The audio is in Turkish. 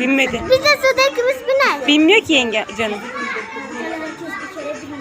Binmedi. Biz de suda ikimiz biner. Binmiyor ki yenge canım. ছেড়ে দিন